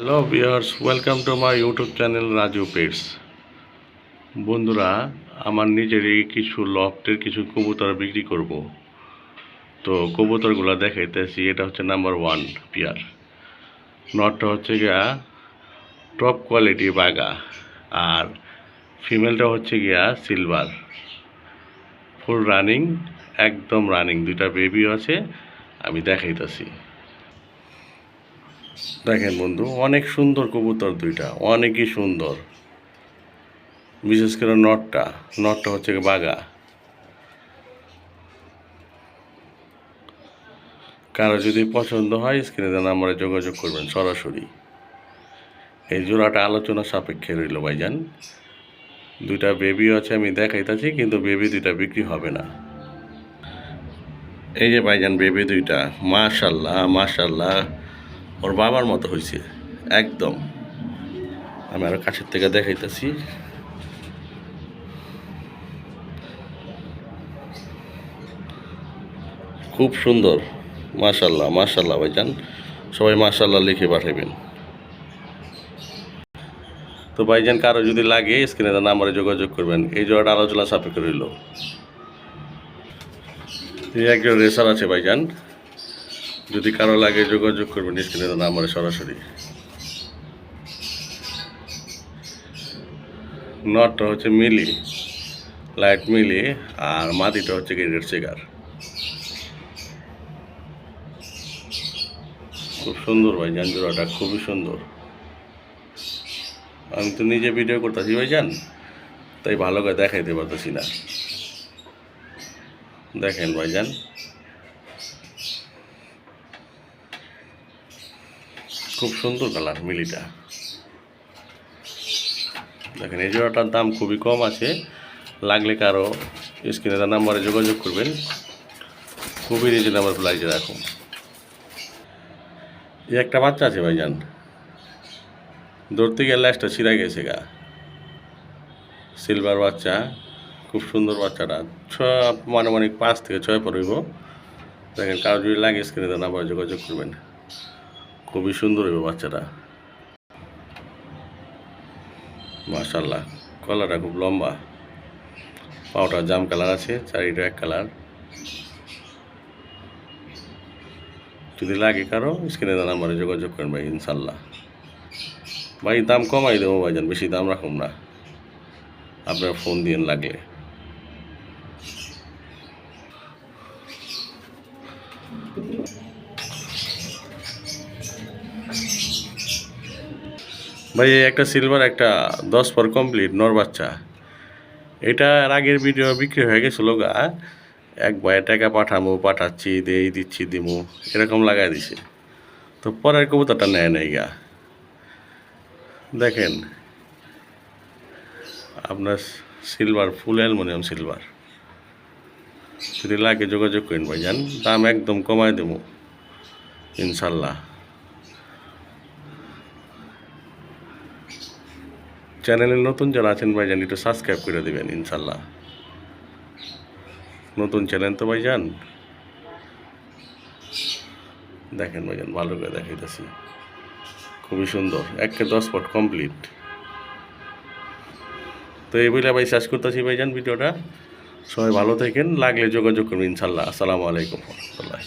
Hello viewers welcome to my YouTube channel Raju pets বন্ধুরা, আমার নিজেরই কিছু লফটের কিছু কবুতর বিক্রি করব। তো কবুতরগুলো দেখাইতেছি, এটা হচ্ছে নাম্বার ওয়ান পিয়ার নটটা হচ্ছে গিয়া টপ কোয়ালিটি বাগা আর ফিমেলটা হচ্ছে গিয়া সিলভার ফুল রানিং একদম রানিং দুইটা বেবিও আছে, আমি দেখাইতেছি। দেখেন বন্ধু, অনেক সুন্দর কবুতর দুইটা, অনেকই সুন্দর। বিশেষ করে নটটা নটটা হচ্ছে বাগা কারও যদি পছন্দ হয়, স্ক্রিনে দেন আমরা যোগাযোগ করবেন সরাসরি। এই জোড়াটা আলোচনা সাপেক্ষে রইল ভাইজান। দুইটা বেবি আছে, আমি দেখাইতেছি, কিন্তু বেবি দুইটা বিক্রি হবে না। এই যে ভাইজান বেবি দুইটা, মাশাল্লাহ মাশাল্লাহ। ওর বাবার মতো হয়েছে একদম। আমি আরও কাছের থেকে দেখাইতেছি। খুব সুন্দর। মাশাল্লাহ মাশাল্লাহ ভাইজান। সবাই মাশাল্লাহ লিখে পাঠাবেন তো ভাইজান, কারও যদি লাগে, স্ক্রিনে তার নাম্বারে যোগাযোগ করবেন। এই জোড়াটা আলোচনা সাপেক্ষে রইল। একজন রেসার আছে ভাইজান। যদি কারও লাগে যোগাযোগ করবেন তার নাম্বারে সরাসরি। নটটা হচ্ছে মিলি, লাইট মিলি, আর মাটিটা হচ্ছে গ্রেডের শিকার খুব সুন্দর ভাই জান জোড়াটা খুবই সুন্দর। আমি তো নিজে ভিডিও করতেছি ভাই যান তাই ভালো করে দেখাইতে পারতেছি না। দেখেন ভাইজান খুব সুন্দর কালার মিলিটা। দেখেন, এই জোড়াটার দাম খুবই কম আছে। লাগলে কারও স্ক্রিনে তার নাম্বারে যোগাযোগ করবেন। খুবই রিজনেবল প্রাইসে রাখুন এই একটা বাচ্চা আছে ভাইজান। ধরতে গিয়ে লাস্টটা ছিঁড়া গেছে গা। সিলভার বাচ্চা, খুব সুন্দর বাচ্চাটা। ছ মানমানিক পাঁচ থেকে ছয় পড়ব দেখেন, কারও যদি লাগে স্ক্রিনে তার নাম্বারে যোগাযোগ করবেন। খুবই সুন্দর হবে বাচ্চাটা। মাশাল্লাহ কলাটা খুব লম্বা। পাওটা জাম কালার আছে, চারিটা এক কালার। যদি লাগে কারও, স্ক্রিনে নাম্বারে যোগাযোগ করেন ভাই ইনশাল্লাহ ভাই, দাম কমাই দেবো ভাইজান, বেশি দাম রাখুন না। আপনার ফোন দিয়ে লাগলে। ভাই একটা সিলভার একটা দশ পর কমপ্লিট নর বাচ্চা। এটা এর আগের ভিডিও বিক্রি হয়ে গেছিল গা। এক ভাইয়ের টাকা পাঠামো, পাঠাচ্ছি, দেই, দিচ্ছি, দিমু, এরকম লাগাই দিছে। তো পরের কবুতরটা নেয় নাই গা। দেখেন, আপনার সিলভার ফুল অ্যালমোনিয়াম সিলভার যদি লাগে যোগাযোগ করেন ভাইজান, দাম একদম কমায় দেবো, ইনশাল্লাহ। চ্যানেলে নতুন যারা আছেন ভাইজান, একটু সাবস্ক্রাইব করে দেবেন, ইনশাল্লাহ। নতুন চ্যানেল তো ভাইজান? দেখেন ভাইজান, ভালো করে দেখাইতেছি। খুবই সুন্দর, একে দশ ফুট কমপ্লিট তো এই বলে ভাই শেষ করতেছি ভাইজান ভিডিওটা। সবাই ভালো থাকেন, লাগলে যোগাযোগ করবেন, ইনশাল্লাহ। আসসালামু আলাইকুম, রহমতুল্লাহ।